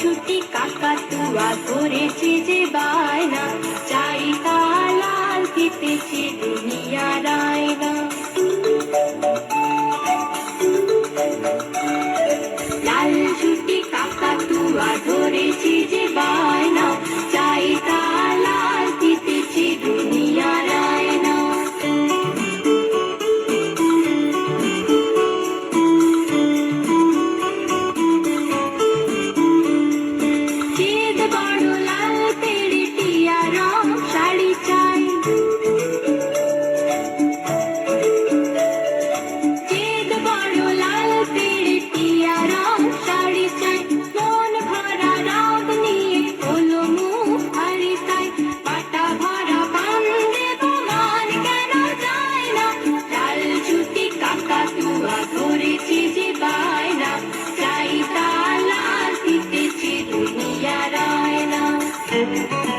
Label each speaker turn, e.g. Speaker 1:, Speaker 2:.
Speaker 1: ছুটি কাকাতুয়া করেছে যে বায়না, চাই তা লাল খেতেছে দুনিয়া রায়না লাল ছুটি কাকাতুয়া ধরেছে Música